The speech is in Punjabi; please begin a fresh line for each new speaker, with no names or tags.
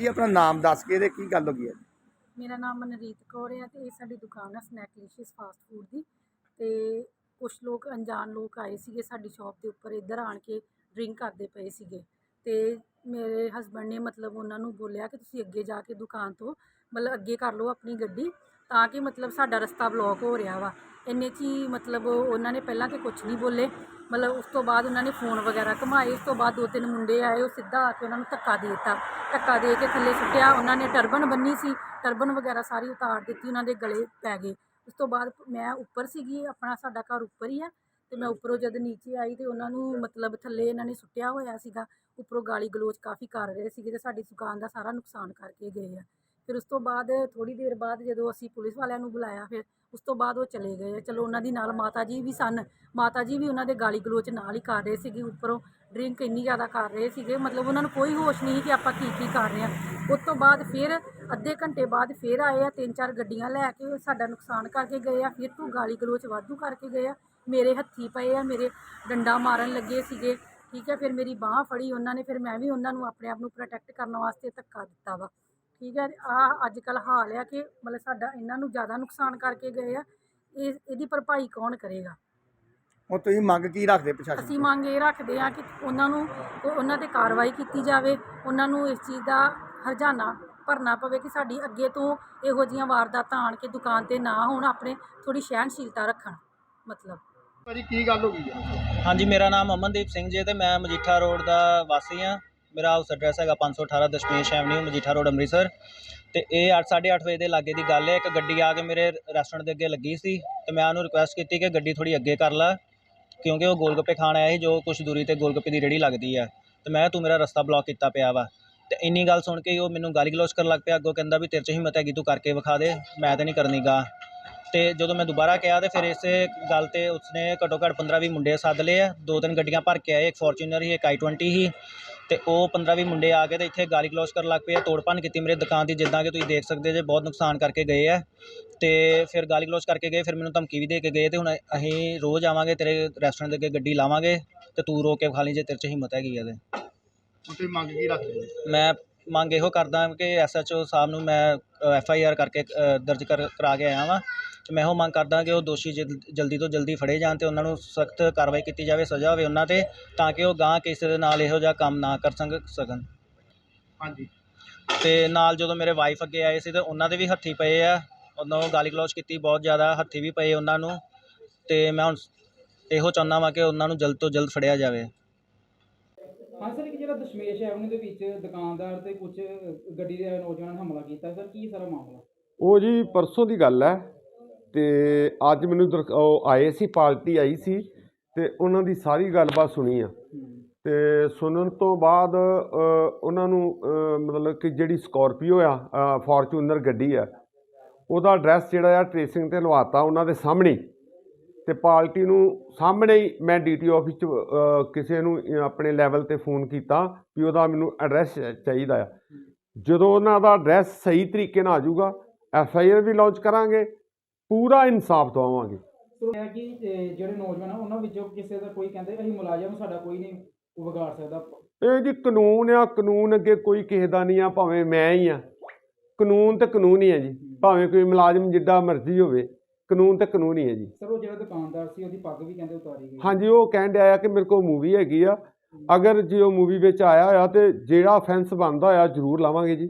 ਜੀ, ਆਪਣਾ ਨਾਮ ਦੱਸ ਕੇ ਤੇ ਕੀ ਗੱਲ ਹੋ ਗਈ ਹੈ?
ਮੇਰਾ ਨਾਮ ਮਨਰੀਤ ਕੌਰ ਹੈ ਤੇ ਇਹ ਸਾਡੀ ਦੁਕਾਨ ਹੈ ਸਨੈਕਲਿਸ਼ੀਅਸ ਫਾਸਟ ਫੂਡ ਦੀ। ਤੇ ਕੁਝ ਲੋਕ, ਅਣਜਾਣ ਲੋਕ ਆਏ ਸੀਗੇ ਸਾਡੀ ਸ਼ਾਪ ਦੇ ਉੱਪਰ, ਇੱਧਰ ਆਣ ਕੇ ਡਰਿੰਕ ਕਰਦੇ ਪਏ ਸੀਗੇ। ਤੇ ਮੇਰੇ ਹਸਬੰਡ ਨੇ ਮਤਲਬ ਉਹਨਾਂ ਨੂੰ ਬੋਲਿਆ ਕਿ ਤੁਸੀਂ ਅੱਗੇ ਜਾ ਕੇ ਦੁਕਾਨ ਤੋਂ ਮਤਲਬ ਅੱਗੇ ਕਰ ਲਓ ਆਪਣੀ ਗੱਡੀ। ਤਾਂ ਕਿ ਮਤਲਬ ਸਾਡਾ ਰਸਤਾ ਬਲੌਕ ਹੋ ਰਿਹਾ ਵਾ। ਇੰਨੇ 'ਚ ਹੀ ਮਤਲਬ ਉਹਨਾਂ ਨੇ ਪਹਿਲਾਂ ਤੇ ਕੁਝ ਨਹੀਂ ਬੋਲੇ। ਮਤਲਬ ਉਸ ਤੋਂ ਬਾਅਦ ਉਹਨਾਂ ਨੇ ਫੋਨ ਵਗੈਰਾ ਘੁਮਾਏ। ਉਸ ਤੋਂ ਬਾਅਦ ਦੋ ਤਿੰਨ ਮੁੰਡੇ ਆਏ, ਉਹ ਸਿੱਧਾ ਆ ਕੇ ਉਹਨਾਂ ਨੂੰ ਧੱਕਾ ਦੇ ਦਿੱਤਾ। ਧੱਕਾ ਦੇ ਕੇ ਥੱਲੇ ਸੁੱਟਿਆ। ਉਹਨਾਂ ਨੇ ਟਰਬਨ ਬੰਨੀ ਸੀ। ਟਰਬਨ ਵਗੈਰਾ ਸਾਰੀ ਉਤਾਰ ਦਿੱਤੀ, ਉਹਨਾਂ ਦੇ ਗਲੇ ਪੈ ਗਏ। ਉਸ ਤੋਂ ਬਾਅਦ ਮੈਂ ਉੱਪਰ ਸੀਗੀ, ਆਪਣਾ ਸਾਡਾ ਘਰ ਉੱਪਰ ਹੀ ਆ। ਤੇ ਮੈਂ ਉੱਪਰੋਂ ਜਦ ਨੀਚੇ ਆਈ ਤੇ ਉਹਨਾਂ ਨੂੰ ਮਤਲਬ ਥੱਲੇ ਇਹਨਾਂ ਨੇ ਸੁੱਟਿਆ ਹੋਇਆ ਸੀਗਾ। ਉੱਪਰੋਂ ਗਾਲੀ ਗਲੋਚ ਕਾਫੀ ਕਰ ਰਹੇ ਸੀਗੇ ਤੇ ਸਾਡੀ ਦੁਕਾਨ ਦਾ ਸਾਰਾ ਨੁਕਸਾਨ ਕਰਕੇ ਗਏ ਆ। ਫਿਰ ਉਸ ਤੋਂ ਬਾਅਦ ਥੋੜੀ ਦੇਰ ਬਾਅਦ ਜਦੋਂ ਅਸੀਂ ਪੁਲਿਸ ਵਾਲਿਆਂ ਨੂੰ ਬੁਲਾਇਆ, ਫਿਰ ਉਸ ਤੋਂ ਬਾਅਦ ਉਹ ਚਲੇ ਗਏ। ਚਲੋ ਉਹਨਾਂ ਦੀ ਨਾਲ ਮਾਤਾ ਜੀ ਵੀ ਸਨ। ਮਾਤਾ ਜੀ ਵੀ ਉਹਨਾਂ ਦੇ ਗਾਲੀ ਗਲੋਚ ਨਾਲ ਹੀ ਕਰ ਰਹੇ ਸੀਗੇ, ਉੱਪਰੋਂ ਡਰਿੰਕ ਇੰਨੀ ਜ਼ਿਆਦਾ ਕਰ ਰਹੇ ਸੀਗੇ, ਮਤਲਬ ਉਹਨਾਂ ਨੂੰ ਕੋਈ ਹੋਸ਼ ਨਹੀਂ ਕਿ ਆਪਾਂ ਕੀ ਕੀ ਕਰ ਰਹੇ ਹਾਂ। ਉਸ ਤੋਂ ਬਾਅਦ ਫਿਰ ਅੱਧੇ ਘੰਟੇ ਬਾਅਦ ਫਿਰ ਆਏ ਆ, ਤਿੰਨ ਚਾਰ ਗੱਡੀਆਂ ਲੈ ਕੇ ਸਾਡਾ ਨੁਕਸਾਨ ਕਰਕੇ ਗਏ ਆ, ਫਿਰ ਤੂੰ ਗਾਲੀ ਗਲੋਚ ਵਾਧੂ ਕਰਕੇ ਗਏ ਆ। ਮੇਰੇ ਹੱਥੀ ਪਏ ਆ, ਮੇਰੇ ਡੰਡਾ ਮਾਰਨ ਲੱਗੇ ਸੀਗੇ। ਠੀਕ ਹੈ, ਫਿਰ ਮੇਰੀ ਬਾਹ ਫੜੀ ਉਹਨਾਂ ਨੇ, ਫਿਰ ਮੈਂ ਵੀ ਉਹਨਾਂ ਨੂੰ ਆਪਣੇ ਆਪ ਨੂੰ ਪ੍ਰੋਟੈਕਟ ਕਰਨ ਵਾਸਤੇ ਧੱਕਾ ਦਿੱਤਾ ਵਾ। ਠੀਕ ਹੈ ਆ ਅੱਜ ਕੱਲ ਹਾਲ ਆ ਕਿ ਮਤਲਬ ਸਾਡਾ ਇਹਨਾਂ ਨੂੰ ਜ਼ਿਆਦਾ ਨੁਕਸਾਨ ਕਰਕੇ ਗਏ ਆ ਇਹ ਇਹਦੀ ਭਰਪਾਈ ਕੌਣ ਕਰੇਗਾ?
ਹੁਣ ਤੁਸੀਂ ਮੰਗ ਕੀ ਰੱਖਦੇ ਪ੍ਰਸ਼ਾਸਨ
ਅਸੀਂ? ਮੰਗ ਇਹ ਰੱਖਦੇ ਹਾਂ ਕਿ ਉਹਨਾਂ ਨੂੰ ਉਹ- ਉਹਨਾਂ ਤੇ ਕਾਰਵਾਈ ਕੀਤੀ ਜਾਵੇ ਉਹਨਾਂ ਨੂੰ ਇਸ ਚੀਜ਼ ਦਾ ਹਰਜਾਨਾ ਭਰਨਾ ਪਵੇ ਕਿ ਸਾਡੀ ਅੱਗੇ ਤੋਂ ਇਹੋ ਜਿਹੀਆਂ ਵਾਰਦਾਤਾਂ ਆਣ ਕੇ ਦੁਕਾਨ ਤੇ ਨਾ ਹੋਣ ਆਪਣੇ ਥੋੜੀ ਸਹਿਣਸ਼ੀਲਤਾ ਰੱਖਣ ਮਤਲਬ।
ਭਾਜੀ ਕੀ ਗੱਲ ਹੋ ਗਈ ਹੈ
ਹਾਂਜੀ ਮੇਰਾ ਨਾਮ ਅਮਨਦੀਪ ਸਿੰਘ ਜੀ ਤੇ ਮੈਂ ਮਜੀਠਾ ਰੋਡ ਦਾ ਵਾਸੀ ਹਾਂ। ਮੇਰਾ ਹਾਊਸ ਐਡਰੈਸ ਹੈਗਾ 518 ਦਸ਼ਮੇਸ਼ ਐਵਨਿਊ ਮਜੀਠਾ ਰੋਡ ਅੰਮ੍ਰਿਤਸਰ। ਤੇ ਇਹ 8:30 ਵਜੇ ਦੇ ਲਾਗੇ ਦੀ ਗੱਲ ਹੈ, ਇੱਕ ਗੱਡੀ ਆ ਕੇ ਮੇਰੇ ਰੈਸਟੋਰੈਂਟ ਦੇ ਅੱਗੇ ਲੱਗੀ ਸੀ ਤੇ ਮੈਂ ਉਹਨੂੰ ਰਿਕੁਐਸਟ ਕੀਤੀ ਕਿ ਗੱਡੀ ਥੋੜੀ ਅੱਗੇ ਕਰ ਲਾ, ਕਿਉਂਕਿ ਉਹ ਗੋਲਗੱਪੇ ਖਾਣ ਆਇਆ ਸੀ, ਜੋ ਕੁਛ ਦੂਰੀ ਤੇ ਗੋਲਗੱਪੇ ਦੀ ਰੇੜੀ ਲੱਗਦੀ ਆ। ਤੇ ਮੈਂ ਤੂੰ ਮੇਰਾ ਰਸਤਾ ਬਲੌਕ ਕੀਤਾ ਪਿਆ ਵਾ। ਤੇ ਇੰਨੀ ਗੱਲ ਸੁਣ ਕੇ ਹੀ ਉਹ ਮੈਨੂੰ ਗਾਲੀ ਗਲੋਚ ਕਰਨ ਲੱਗ ਪਿਆ, ਅੱਗੋਂ ਕਹਿੰਦਾ ਵੀ ਤੇਰੇ 'ਚ ਹਿੰਮਤ ਹੈਗੀ, ਤੂੰ ਕਰਕੇ ਵਿਖਾ ਦੇ, ਮੈਂ ਤਾਂ ਨਹੀਂ ਕਰਨੀ ਗਾ। ਤੇ ਜਦੋਂ ਮੈਂ ਦੁਬਾਰਾ ਕਿਹਾ ਤੇ ਫਿਰ ਇਸੇ ਗੱਲ ਤੇ ਉਸਨੇ ਘੱਟੋ ਘੱਟ 15 20 ਮੁੰਡੇ ਸੱਦ ਲਏ ਆ। ਦੋ ਤਿੰਨ ਗੱਡੀਆਂ ਭਰ ਕੇ ਆਏ ਇੱਕ ਫੋਰਚੂਨਰ ਸੀ ਇੱਕ i20 ਸੀ ਤੇ ਉਹ 15 20 ਮੁੰਡੇ ਆ ਕੇ ਤੇ ਇੱਥੇ ਗਾਲੀ ਗਲੋਚ ਕਰਨ ਲੱਗ ਪਏ ਆ ਤੋੜ ਭੰਨ ਕੀਤੀ ਮੇਰੇ ਦੁਕਾਨ ਦੀ ਜਿੱਦਾਂ ਕਿ ਤੁਸੀਂ ਦੇਖ ਸਕਦੇ ਜੇ ਬਹੁਤ ਨੁਕਸਾਨ ਕਰਕੇ ਗਏ ਆ। ਤੇ ਫਿਰ ਗਾਲੀ ਗਲੋਚ ਕਰਕੇ ਗਏ ਫਿਰ ਮੈਨੂੰ ਧਮਕੀ ਵੀ ਦੇ ਕੇ ਗਏ ਤੇ ਹੁਣ ਅਸੀਂ ਰੋਜ਼ ਆਵਾਂਗੇ ਤੇਰੇ ਰੈਸਟੋਰੈਂਟ ਦੇ ਅੱਗੇ ਗੱਡੀ ਲਾਵਾਂਗੇ ਤੇ ਤੂੰ ਰੋਕ ਕੇ ਖਾ ਲਈ ਜੇ ਤੇਰੇ 'ਚ ਹਿੰਮਤ ਹੈਗੀ ਆ ਤੇ।
ਤੁਸੀਂ ਮੰਗ ਕੀ ਰੱਖਦੇ?
ਮੈਂ ਮੰਗ ਇਹੋ ਕਰਦਾ ਕਿ ਐਸਐਚਓ ਸਾਹਿਬ ਨੂੰ ਮੈਂ ਐਫ ਆਈ ਆਰ ਕਰਕੇ ਦਰਜ ਕਰ ਕਰਾ ਕੇ ਆਇਆ ਵਾਂ। ਤੇ ਮੈਂ ਇਹੋ ਮੰਗ ਕਰਦਾ ਕਿ ਉਹ ਦੋਸ਼ੀ ਜਲ- ਜਲਦੀ ਤੋਂ ਜਲਦੀ ਫੜੇ ਜਾਣ ਤੇ ਉਹਨਾਂ ਨੂੰ ਸਖਤ ਕਾਰਵਾਈ ਕੀਤੀ ਜਾਵੇ ਸਜ਼ਾ ਹੋਵੇ ਉਹਨਾਂ ਤੇ ਤਾਂ ਕਿ ਉਹ ਗਾਂ ਕਿਸੇ ਦੇ ਨਾਲ ਇਹੋ ਜਿਹਾ ਕੰਮ ਨਾ ਕਰ ਸੰਗ ਸਕਣ।
ਹਾਂਜੀ।
ਤੇ ਨਾਲ ਜਦੋਂ ਮੇਰੇ ਵਾਈਫ ਅੱਗੇ ਆਏ ਸੀ ਤੇ ਉਹਨਾਂ ਦੇ ਵੀ ਹੱਥੀ ਪਏ ਆ। ਉਹਨਾਂ ਨੂੰ ਗਾਲੀ ਗਲੋਚ ਕੀਤੀ ਬਹੁਤ ਜ਼ਿਆਦਾ ਹੱਥੀ ਵੀ ਪਏ ਉਹਨਾਂ ਨੂੰ। ਤੇ ਮੈਂ ਹੁਣ ਇਹੋ ਚਾਹੁੰਦਾ ਵਾਂ ਕਿ ਉਹਨਾਂ ਨੂੰ ਜਲਦ ਤੋਂ ਜਲਦ ਫੜਿਆ ਜਾਵੇ।
ਹਾਂ ਸਰ ਇੱਕ ਜਿਹੜਾ ਦਸ਼ਮੇਸ਼ ਐਵਨਿਊ ਦੇ ਵਿੱਚ ਦੁਕਾਨਦਾਰ ਤੇ ਕੁਝ ਗੱਡੀ ਦੇ ਨੌਜਵਾਨਾਂ ਨੇ ਹਮਲਾ ਕੀਤਾ। ਸਰ ਕੀ ਸਾਰਾ ਮਾਮਲਾ?
ਉਹ ਜੀ ਪਰਸੋਂ ਦੀ ਗੱਲ ਹੈ ਤੇ ਅੱਜ ਮੈਨੂੰ ਦਰ- ਉਹ ਆਏ ਸੀ ਪਾਰਟੀ ਆਈ ਸੀ ਤੇ ਉਹਨਾਂ ਦੀ ਸਾਰੀ ਗੱਲਬਾਤ ਸੁਣੀ ਆ। ਤੇ ਸੁਣਨ ਤੋਂ ਬਾਅਦ ਅ, ਉਹਨਾਂ ਨੂੰ ਅ, ਮਤਲਬ ਕਿ ਜਿਹੜੀ ਸਕਾਰਪੀਓ ਆ ਫੋਰਚੂਨਰ ਗੱਡੀ ਆ ਉਹਦਾ ਐਡਰੈਸ ਜਿਹੜਾ ਆ ਟ੍ਰੇਸਿੰਗ ਤੇ ਲਵਾਤਾ ਉਹਨਾਂ ਦੇ ਸਾਹਮਣੇ। ਹੀ। ਤੇ ਪਾਰਟੀ ਨੂੰ ਸਾਹਮਣੇ ਹੀ ਮੈਂ ਡੀਟੀ ਆਫਿਸ ਚ ਕਿਸੇ ਨੂੰ ਆਪਣੇ ਲੈਵਲ ਤੇ ਫੋਨ ਕੀਤਾ ਵੀ ਉਹਦਾ ਮੈਨੂੰ ਐਡਰੈਸ ਚਾਹੀਦਾ ਆ। ਜਦੋਂ ਉਹਨਾਂ ਦਾ ਐਡਰੈਸ ਸਹੀ ਤਰੀਕੇ ਨਾਲ ਆ ਜਾਊਗਾ ਐਫ ਆਈ ਆਰ ਵੀ ਲਾਂਚ ਕਰਾਂਗੇ ਪੂਰਾ ਇਨਸਾਫ ਦਵਾਵਾਂਗੇ।
ਇਹ ਕਿ ਅਹ, ਜਿਹੜੇ ਨੌਜਵਾਨ ਆ ਉਹਨਾਂ ਵਿੱਚੋਂ ਕਿਸੇ ਦਾ ਕੋਈ ਕਹਿੰਦੇ ਅਸੀਂ ਮੁਲਾਜ਼ਮ ਸਾਡਾ ਕੋਈ ਨਹੀਂ ਵਿਗਾੜ ਸਕਦਾ।
ਇਹ ਜੀ ਕਾਨੂੰਨ ਆ ਕਾਨੂੰਨ ਅੱਗੇ ਕੋਈ ਕਿਸੇ ਦਾ ਨਹੀਂ ਆ ਭਾਵੇਂ ਮੈਂ ਹੀ ਆ। ਕਾਨੂੰਨ ਤੇ ਕਾਨੂੰਨ ਹੀ ਹੈ ਜੀ ਭਾਵੇਂ ਕੋਈ ਮੁਲਾਜ਼ਮ ਜਿੱਡਾ ਮਰਜ਼ੀ ਹੋਵੇ। ਕਾਨੂੰਨ ਤੇ ਕਾਨੂੰਨ ਹੀ ਹੈ ਜੀ।
ਸਰ ਉਹ ਜਿਹੜਾ ਦੁਕਾਨਦਾਰ ਸੀ ਉਹਦੀ ਪੱਗ ਵੀ ਕਹਿੰਦੇ ਉਤਾਰੀ ਗਈ।
ਹਾਂਜੀ ਉਹ ਕਹਿਣ ਡਿਆ ਆ ਕਿ ਮੇਰੇ ਕੋਲ ਮੂਵੀ ਹੈਗੀ ਆ। ਅਗਰ ਜੇ ਉਹ ਮੂਵੀ ਵਿੱਚ ਆਇਆ ਹੋਇਆ ਤੇ ਜਿਹੜਾ ਅਫੈਂਸ ਬਣਦਾ ਹੋਇਆ ਜ਼ਰੂਰ ਲਾਵਾਂਗੇ ਜੀ।